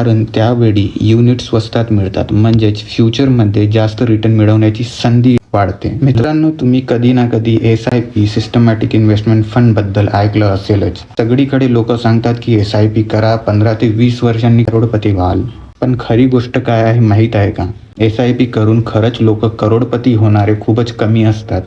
कारण त्यावेळी युनिट स्वस्तात मिळतात. म्हणजेच फ्युचरमध्ये जास्त रिटर्न मिळवण्याची संधी वाढते. मित्रांनो तुम्ही कधी ना कधी S I P systematic investment फंडबद्दल ऐकलं असेलच. सगळीकडे लोक सांगतात की एस आय पी करा पंधरा ते वीस वर्षांनी करोडपती व्हाल. पण खरी गोष्ट काय आहे माहीत आहे का? एस आय पी करून खरंच लोक करोडपती होणारे खूपच कमी असतात.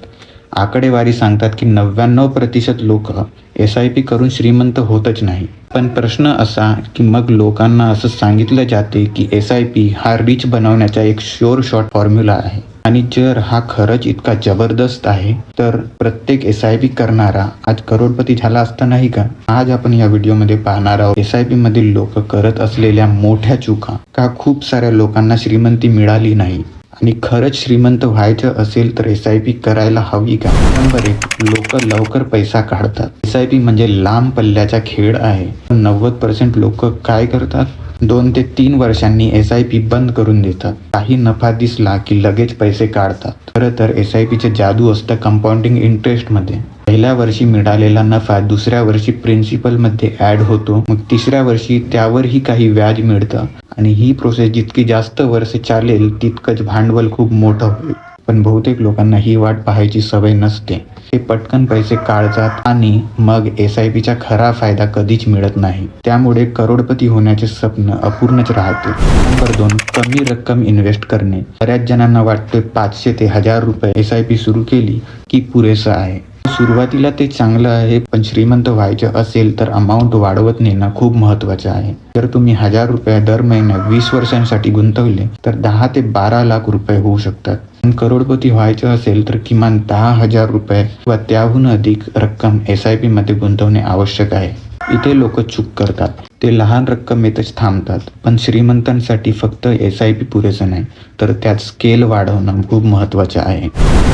आकडेवारी सांगतात की नव्याण्णव प्रतिशत लोक एस आय पी करून श्रीमंत होतच नाही. पण प्रश्न असा की मग लोकांना असं सांगितलं जाते की एस आय पी हा रिच बनवण्याचा एक शोर शॉर्ट फॉर्म्युला आहे. आणि जर हा खरंच इतका जबरदस्त आहे तर प्रत्येक एस आय पी करणारा आज करोडपती झाला असता नाही का? आज आपण या व्हिडिओमध्ये पाहणार आहोत एस आय पी मधील लोक करत असलेल्या मोठ्या चुका का खूप साऱ्या लोकांना श्रीमंती मिळाली नाही? आणि खरंच श्रीमंत व्हायचं असेल तर एस आय पी करायला हवी का? नंबर एक लोक लवकर पैसा काढतात. एस आय पी म्हणजे लांब पल्ल्याचा खेळ आहे. नव्वद पर्सेंट लोक काय करतात? दोन ते तीन वर्षांनी एस आय पी बंद करून देतात. काही नफा दिसला की लगेच पैसे काढतात. खरं तर एस आय पीचे जादू असतं कंपाऊंडिंग इंटरेस्टमध्ये पहिल्या वर्षी मिळालेला नफा दुसऱ्या वर्षी प्रिन्सिपलमध्ये ॲड होतो. मग तिसऱ्या वर्षी त्यावरही काही व्याज मिळतं. आणि ही प्रोसेस जितकी जास्त वर्ष चालेल तितकंच भांडवल खूप मोठं होईल. पण बहुतेक लोकांना ही वाट पाहायची सवय नसते. ते पटकन पैसे काढतात आणि मग एस आय पीचा खरा फायदा कधीच मिळत नाही. त्यामुळे करोडपती होण्याचे स्वप्न अपूर्णच राहते. नंबर दोन कमी रक्कम इन्व्हेस्ट करणे. बऱ्याच जणांना वाटते पाचशे ते हजार रुपये एस आय पी सुरू केली की पुरेसं आहे. सुरुवातीला ते चांगलं आहे पण श्रीमंत व्हायचं असेल तर अमाऊंट वाढवत नेणं खूप महत्वाचं आहे. जर तुम्ही हजार रुपये दर महिना वीस वर्षांसाठी गुंतवले तर दहा ते बारा लाख रुपये होऊ शकतात. करोडपती व्हायचं असेल तर किमान दहा हजार रुपये किंवा त्याहून अधिक रक्कम एस आय पीमध्ये गुंतवणे आवश्यक आहे. इथे लोक चूक करतात. ते लहान रक्कमेतच थांबतात. पण श्रीमंतांसाठी फक्त एस आय पी पुरेसं नाही तर त्यात स्केल वाढवणं खूप महत्त्वाचं आहे.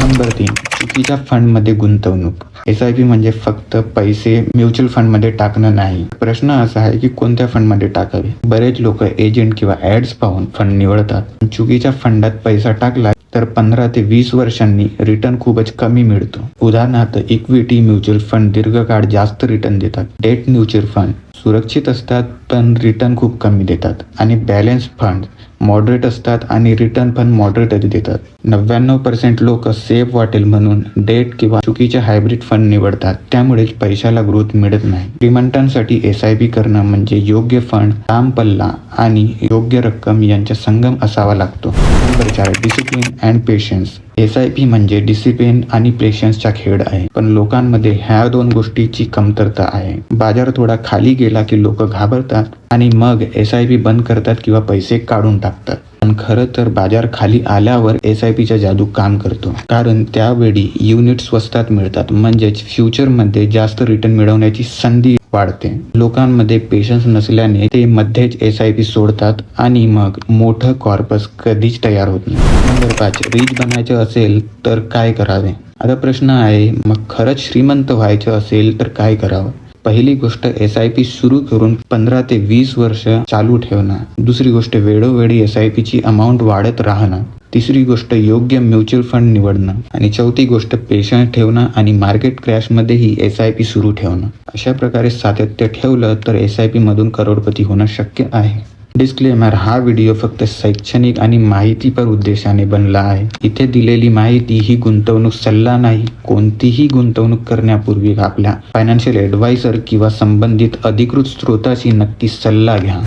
नंबर तीन चुकीच्या फंडमध्ये गुंतवणूक. एस आय पी म्हणजे फक्त पैसे म्युच्युअल फंडमध्ये टाकणं नाही. प्रश्न असा आहे की कोणत्या फंडमध्ये टाकावे? बरेच लोक एजंट किंवा ॲड्स पाहून फंड निवडतात. चुकीच्या फंडात पैसा टाकला तर पंधरा ते वीस वर्षांनी रिटर्न खूपच कमी मिळतो. उदाहरणार्थ इक्विटी म्युच्युअल फंड दीर्घकाळ जास्त रिटर्न देतात. डेट म्युच्युअल फंड सुरक्षित असतात पण रिटर्न खूप कमी देतात. आणि बॅलन्स फंड मॉडरेट असतात आणि रिटर्न पण मॉडरेटच देतात. नव्याण्णव पर्सेंट लोक सेफ वाटेल म्हणून डेट किंवा चुकीचे हायब्रिड फंड निवडतात. त्यामुळेच पैशाला ग्रोथ मिळत नाही. श्रीमंतांसाठी एस आय पी करणं म्हणजे योग्य फंड लांब पल्ला आणि योग्य रक्कम यांचा संगम असावा लागतो. नंबर चार discipline and patience S I P म्हणजे डिसिप्लिन आणि पेशन्सचा खेळ आहे. पण लोकांमध्ये ह्या दोन गोष्टीची कमतरता आहे. बाजार थोडा खाली गेला की लोक घाबरतात आणि मग एस आय पी बंद करतात किंवा पैसे काढून टाकतात. पण खरं तर बाजार खाली आल्यावर एस आय पीचा जादू काम करतो. कारण त्यावेळी युनिट स्वस्तात मिळतात. म्हणजेच फ्युचरमध्ये जास्त रिटर्न मिळवण्याची संधी वाढते. लोकांमध्ये पेशन्स नसल्याने ते मध्येच एस आय पी सोडतात आणि मग मोठं कॉर्पस कधीच तयार होत नाही. नंबर पाच रीच बनायचं असेल तर काय करावे? आता प्रश्न आहे मग खरंच श्रीमंत व्हायचं असेल तर काय करावं? पहिली गोष्ट एस आय पी सुरू करून पंधरा ते वीस वर्ष चालू ठेवणं दुसरी गोष्ट वेळोवेळी एस आय पीची अमाऊंट वाढत राहणं तिसरी गोष्ट योग्य म्युच्युअल फंड निवडणं. आणि चौथी गोष्ट पेशंट ठेवणं आणि मार्केट क्रॅशमध्येही एस आय पी सुरू ठेवणं. अशा प्रकारे सातत्य ठेवलं तर एस आय पीमधून करोडपती होणं शक्य आहे. डिस्क्लेमर हा व्हिडिओ फक्त शैक्षणिक आणि माहितीपर उद्देशाने बनला आहे. इथे दिलेली माहिती ही गुंतवणूक सल्ला नाही कोणतीही गुंतवणूक करण्यापूर्वी आपल्या फायनान्शियल ॲडवायझर किंवा संबंधित अधिकृत स्रोताशी नक्की सल्ला घ्या.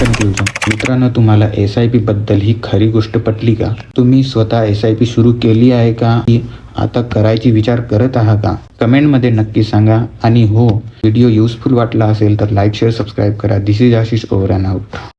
कन्क्लुजन मित्रांनो तुम्हाला एस आय पी बद्दल ही खरी गोष्ट पटली का? तुम्ही स्वतः एस आय पी सुरू केली आहे का? की आता करायची विचार करत आहात का? कमेंटमध्ये नक्की सांगा. आणि हो व्हिडिओ युजफुल वाटला असेल तर लाईक शेअर सबस्क्राईब करा. This is Ashish over and out